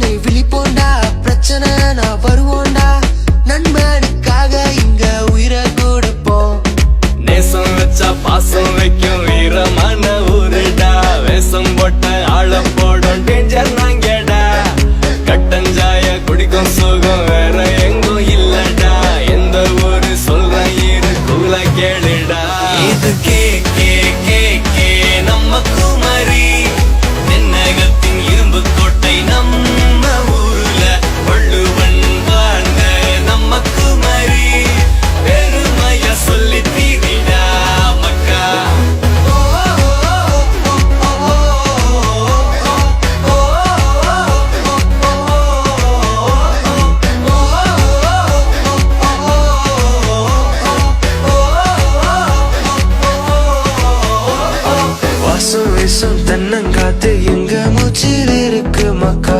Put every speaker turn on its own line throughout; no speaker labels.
நீ விழிப்போண்டா பிரச்சனை நான் வருவோண்டா. நண்பனுக்காக இங்க உயிரை கொடுப்போம்.
நேசம் வச்சா பாசம் வைக்கும். விஷம்
வீசும் தென்னங்காத்து எங்க மூச்சில் இருக்கு மக்கா?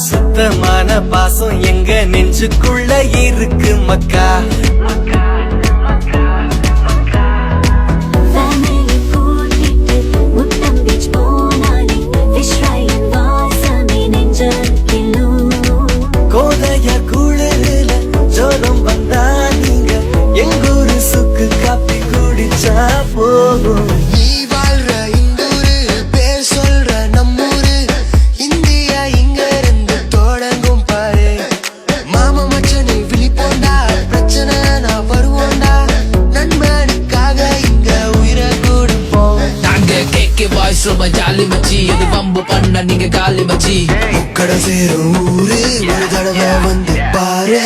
சுத்தமான பாசம் எங்க நெஞ்சுக்குள்ள இருக்கு மக்கா?
கேக்கு பாய்ஸ் ரொம்ப ஜாலி மச்சி. இது வம்பு பண்ண நீங்க காலி மச்சி.
கடை சேரும் ஊரு ஒரு தடவை வந்து பாரு.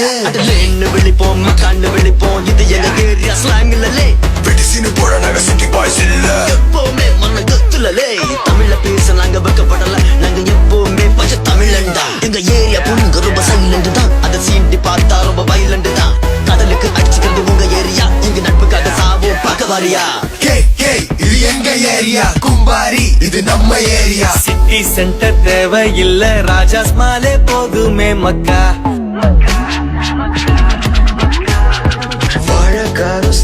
லேன்னு விழிப்போம் கண்ணு விழிப்போம். இது எங்க ஏரியா ஸ்லாங் இல்லலே.
வெடிசின்னு போட நாங்க சிட்டி பாய்ஸ் இல்ல.
எப்பவுமே மன கத்துலலே தமிழ்ல பேச நாங்க வெக்கப்படல. நாங்க எப்பவுமே பச்சை தமிழண்டா எங்க ஏரியா பொண்ணுங்க ரொம்ப சைலண்ட் தான். அதை சீண்டி பார்த்தா ரொம்ப வைலண்ட் தான். கடலுக்கு அடிச்சுக்கிறது உங்க ஏரியா. எங்க நட்புக்காக சாவோம் பார்க்க வாரியா
கே கே இது எங்க ஏரியா கும்பாரி இது நம்ம ஏரியா.
சிட்டி சென்டர் தேவை இல்ல ராஜாஸ் மாலே போதுமே மக்கா.
வாழக்காரம்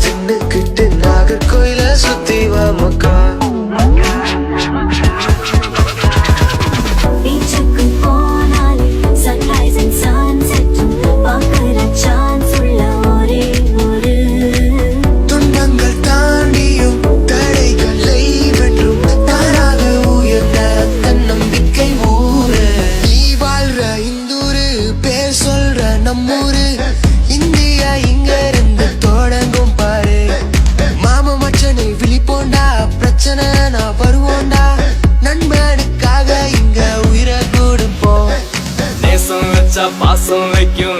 பிரச்சனை நான் வருவோண்டா நண்பனுக்காக இங்க உயிரை கொடுப்போம்.
நேசம் வச்சா பாசம் வைக்கும்.